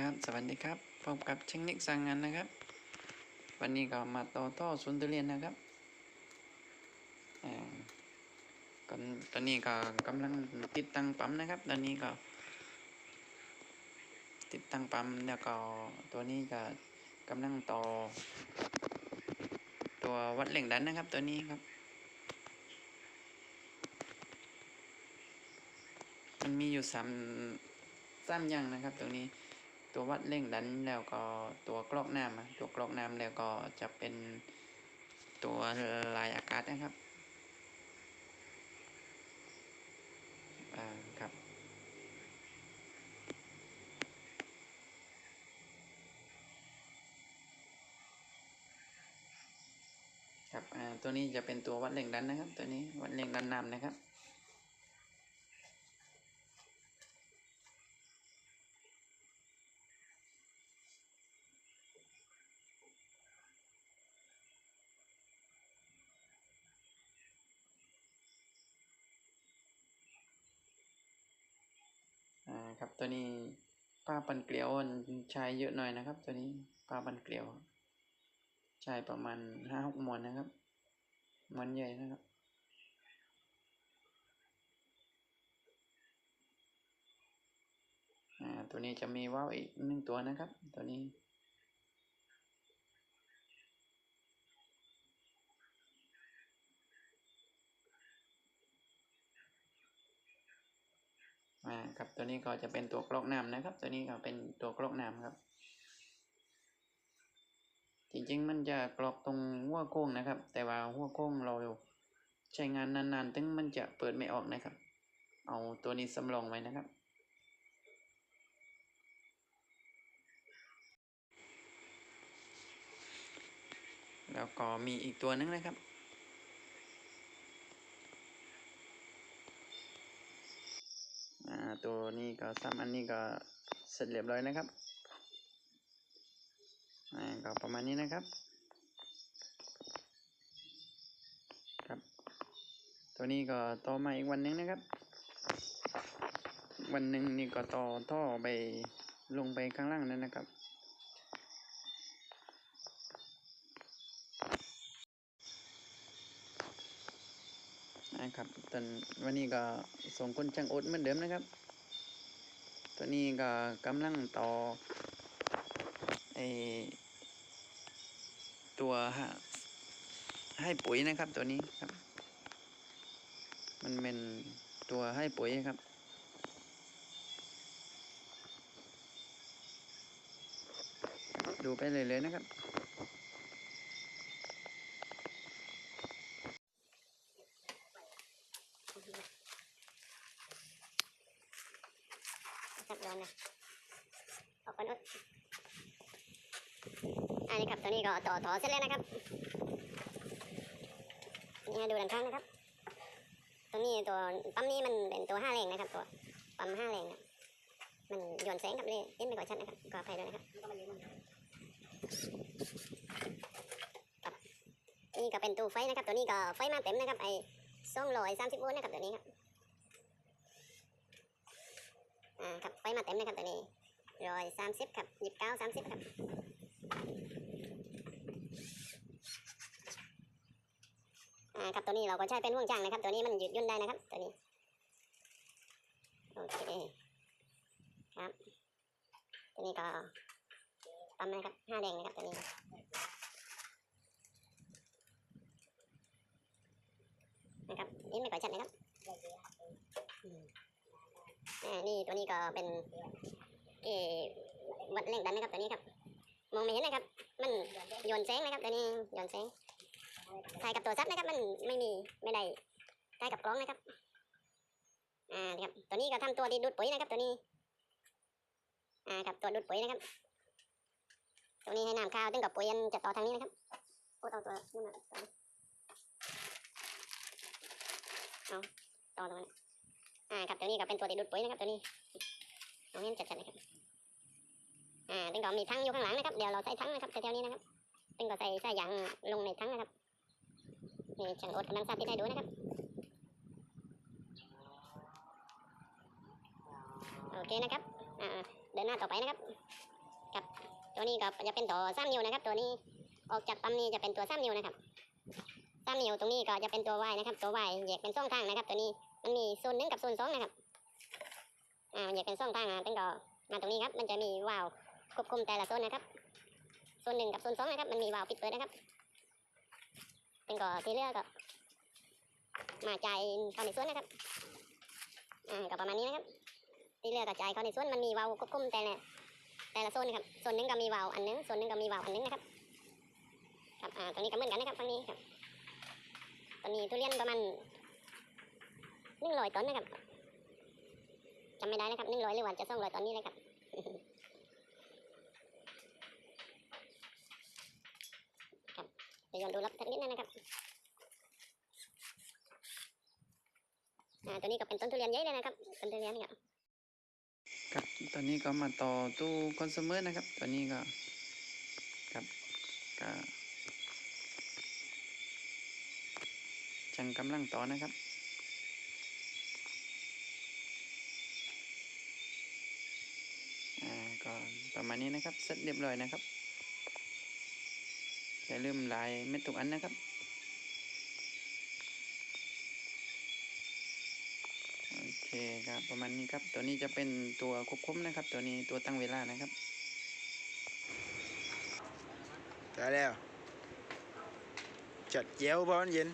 ครับ สวัสดีครับพบกับเชงนิกสั่งงานนะครับ วันนี้ก็มาต่อท่อสวนทุเรียนนะครับก่อนตอนนี้ก็กำลังติดตั้งปั๊มนะครับ ตอนนี้ก็ ติดตั้งปั๊มแล้วก็ตัวนี้ก็กำลังต่อ ตัววัดแรงดันนะครับ ตัวนี้ครับ มันมีอยู่สามสามอย่างนะครับตรงนี้ ตัววัดเร่งดันแล้วก็ตัวกรอกน้ำตัวกรอกน้ำแล้วก็จะเป็นตัวลายอากาศนะครับอ่าครับครับอ่าตัวนี้จะเป็นตัววัดแรงดันนะครับ ตัวนี้วัดแรงดันน้ำนะครับ อ่าครับ ตัวนี้ปลาปันเกลียวใช้เยอะหน่อยนะครับ ตัวนี้ปลาปันเกลียวใช้ประมาณห้าหกมวนนะครับมวนใหญ่นะครับอ่าตัวนี้จะมีว่าวอีกหนึ่งตัวนะครับ ตัวนี้ ครับ ตัวนี้ก็จะเป็นตัวกรอกน้ำนะครับ ตัวนี้ก็เป็นตัวกรอกน้ำครับ จริงๆ มันจะกรอกตรงหัวโค้งนะครับ แต่ว่าหัวโค้งเราใช้งานนานๆ ถึงมันจะเปิดไม่ออกนะครับ เอาตัวนี้สำรองไว้นะครับ แล้วก็มีอีกตัวนึงนะครับ อ่า ตัวนี้ก็สามอันนี้ก็เสร็จเรียบร้อยนะครับอ่าก็ประมาณนี้นะครับครับ ตัวนี้ก็ต่อมาอีกวันหนึงนะครับ วันหนึ่งนี่ก็ต่อท่อไปลงไปข้างล่างนั่นนะครับนะครับตอนวันนี้ก็ส่งคนช่างอดเหมือนเดิมนะครับ ตัวนี้ก็กำลังต่อไอตัวฮะให้ปุ๋ยนะครับตัวนี้ครับ มันเป็นตัวให้ปุ๋ยครับดูไปเลยเลยๆนะครับ ร้อนนะออกก่อนอุดอันนี้ครับตัวนี้ก็ต่อต่อเสร็จแล้วนะครับนี่ดูด้านข้างนะครับ ตัวนี้ตัวปั๊มนี้มันเป็นตัวห้าแรงนะครับ ตัวปั๊มห้าแรงนะมันหย่อนแสงกับเลยเห็นไม่ค่อชัดนะครับก็อภัยด้วยนะครับครับนี่ก็เป็นตู้ไฟนะครับ ตัวนี้ก็ไฟมาเต็มนะครับไอ้สองร้อยสามสิบโวลต์นะครับตัวนี้ครับ อ่าครับไฟมาเต็มเลยครับตัวนี้ร้อยสามสิบครับยี่สิบเก้าสามสิบครับอ่าครับตัวนี้เราก็ใช้เป็นห่วงจ้างนะครับ ตัวนี้มันยืดยุ่นได้นะครับ ตัวนี้โอเคครับ ตัวนี้ก็ปั๊มนะครับห้าแดงนะครับตัวนี้นะครับนี่ไม่ค่อยชัดนะครับ นี่ตัวนี้ก็เป็นเออวัดแรงดันนะครับตัวนี้ครับ มองไม่เห็นนะครับ มันโยนแสงนะครับตัวนี้โยนแสงถ่ายกับตัวซับนะครับ มันไม่มีไม่ได้ถ่ายกับกล้องนะครับ อ่าครับตัวนี้ก็ทำตัวที่ดูดปุ๋ยนะครับ ตัวนี้ อ่าครับตัวดูดปุ๋ยนะครับ ตัวนี้ให้น้ำข้าวตึงกับปุ๋ยยันจะต่อทางนี้นะครับโอ้เอาตัวนู่มาต่อต่อตรงนี้ อ่าครับตัวนี้ก็เป็นตัวติดดูดปุ๋ยนะครับตัวนี้ตรงนี้จัดๆนะครับอ่าตึงก็มีทั้งอยู่ข้างหลังนะครับเดี๋ยวเราใส่ทั้งนะครับแถวๆนี้นะครับตึงก็ใส่ใส่ยางลงในทั้งนะครับนี่ช่างอดกำลังสาธิตให้ดูนะครับโอเคนะครับอ่าเดินหน้าต่อไปนะครับครับตัวนี้ก็จะเป็นต่อสามนิ้วนะครับ ตัวนี้ออกจากปั๊มนี้จะเป็นตัวสามนิ้วนะครับสามนิ้วตรงนี้ก็จะเป็นตัววายนะครับ ตัววายแยกเป็นสองทางนะครับ ตัวนี้ มันมีโซนหนึ่งกับโซนสองนะครับ อ่ามันแยกเป็นสองทางอะเป็นก็มาตรงนี้ครับ มันจะมีวาล์วควบคุมแต่ละโซนนะครับ โซนหนึ่งกับโซนสองนะครับ มันมีวาล์วปิดเปิดนะครับเป็นก็ที่เลือกก็มาจ่ายเข้าในส่วนนะครับ อ่าก็ประมาณนี้นะครับ ที่เลือกระจายเข้าในส่วนมันมีวาล์วควบคุมแต่ละแต่ละโซนนะครับโซนหนึ่งก็มีวาล์วอันหนึงโซนหนึ่งก็มีวาล์วอันหนึงนะครับ ครับ อ่าตัวนี้ก็เหมือนกันนะครับฝั่งนี้ครับ ตอนนี้ทุเรียนประมาณ นึ่งร้อยต้นนะครับจำไม่ได้นะครับหนึ่งร้อยหรือว่าจะสองร้อยต้นนี้เลยครับครับเดี๋ยวย้อนดูรับสักนิดนึงนะครับอ่าตัวนี้ก็เป็นต้นทุเรียนใหญ่เลยนะครับต้นทุเรียนครับครับตอนนี้ก็มาต่อตู้คอน sumer นะครับ ตอนนี้ก็ครับก็จังกำลังต่อนะครับอ่าก็ ประมาณนี้นะครับเสร็จเรียบร้อยนะครับอย่าลืมลายเม็ดทุกอันนะครับโอเคครับประมาณนี้ครับ ตัวนี้จะเป็นตัวควบคุมนะครับ ตัวนี้ตัวตั้งเวลานะครับได้แล้วจัดเจียวบอลเย็น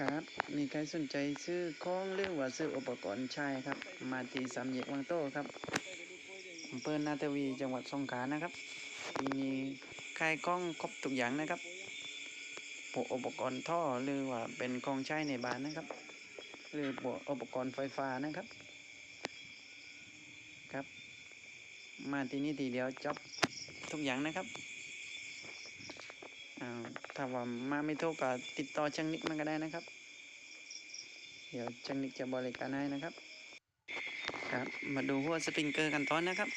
ครับ มีใครสนใจซื้อของหรือว่าซื้ออุปกรณ์ใช้ครับ มาที่สามแยกวังโต้ครับอำเภอนาทวีจังหวัดสงขลานะครับที่มีขายกล้องครบทุกอย่างนะครับพวกอุปกรณ์ท่อหรือว่าเป็นของใช้ในบ้านนะครับ หรือพวกอุปกรณ์ไฟฟ้านะครับ ครับ มาที่นี่ทีเดียวจบทุกอย่างนะครับ ถ้าว่ามาไม่ถูกก็ติดต่อช่างนิกมันก็ได้นะครับ เดี๋ยวช่างนิกจะบริการให้นะครับ ครับ มาดูหัวสปริงเกอร์กันตอนนะครับ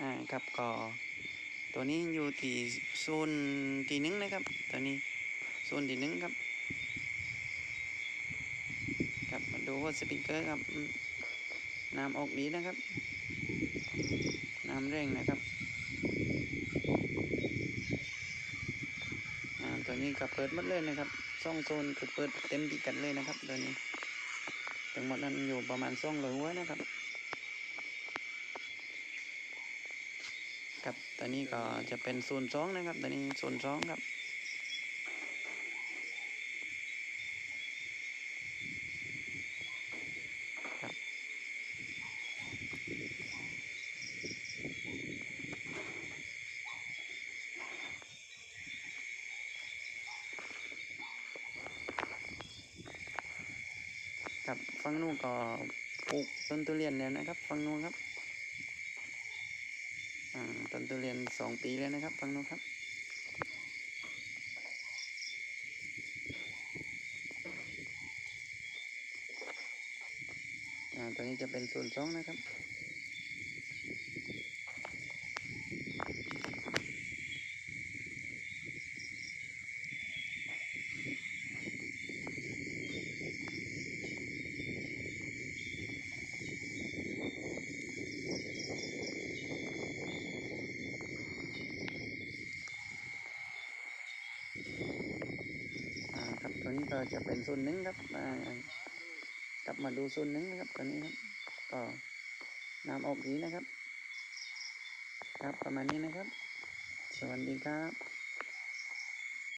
อ่าครับก็ตัวนี้อยู่ที่โซนที่หนึ่งนะครับตัวนี้โซนที่หนึ่งครับครับมาดูหัวสปริงเกอร์ครับน้ำออกดีนะครับน้ำแรงนะครับ อ่าตัว นี้ก็เปิดหมดเลยนะครับซ่องโซนคือเปิดเต็มพิกัดเลยนะครับตัวนี้ทั้งหมดนั้นอยู่ประมาณซ่องร้อยหัวนะครับครับตอนนี้ก็จะเป็นโซนสองนะครับตัวนี้โซนสองครับ ครับฟังนู้นก็ปลูกต้นทุเรียนแล้วนะครับฟังนู้นครับอ่าต้นทุเรียนสองปีแล้วนะครับฟังนู้นครับอ่าตัวนี้จะเป็นส่วนสองนะครับ ตัวนี้ก็จะเป็นโซนหนึ่งครับกลับมาดูส่วนหนึ่งนะครับตอนนี้ครับก็น้ำออกดีนะครับ ครับประมาณนี้นะครับ สวัสดีครับ